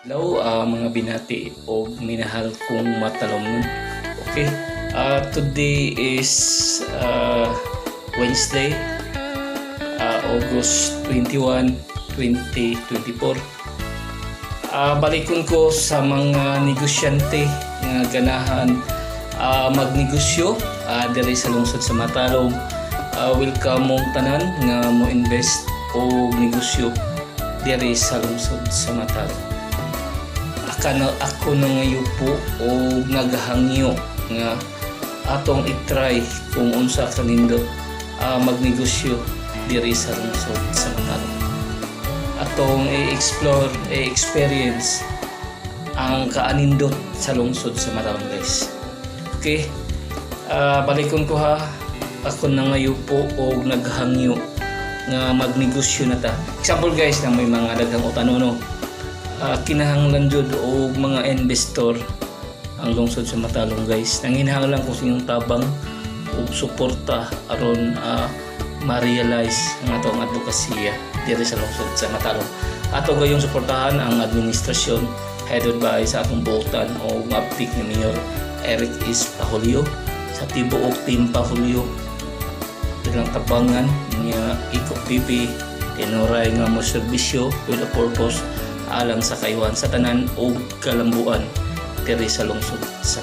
Hello ah, mga binati o minahal kong matalong Okay, ah, today is ah, Wednesday, ah, August 21, 2024. Ah, balikon ko sa mga negosyante nga ganahan ah, magnegosyo ah, diri sa lungsod sa Matalog. Ah, welcome mong tanan nga mo invest o negosyo diri sa lungsod sa Matalog kana ako na ngayon po o naghangyo nga atong itry kung unsa kanindo uh, magnegosyo diri sa lungsod sa Matalong. Atong i-explore, i-experience ang kaanindot sa lungsod sa Matalong guys. Okay, Ah, balikon ko ha. Ako na ngayon po o naghangyo nga magnegosyo na ta. Example guys na may mga daghang utanono uh, kinahanglan jud o mga investor ang lungsod sa Matalong guys. Nanginahanglan ko sa inyong tabang ug suporta aron uh, ma-realize ang atong advokasya diri sa lungsod sa Matalong. Ato gayong suportahan ang administrasyon headed by sa atong buotan o uptick ni Mayor Eric Is Pahulio sa tibuok team Pahulio ilang tabangan niya Iko PP tinuray nga mo serbisyo with a purpose alang sa kayuhan sa tanan o kalambuan diri sa lungsod sa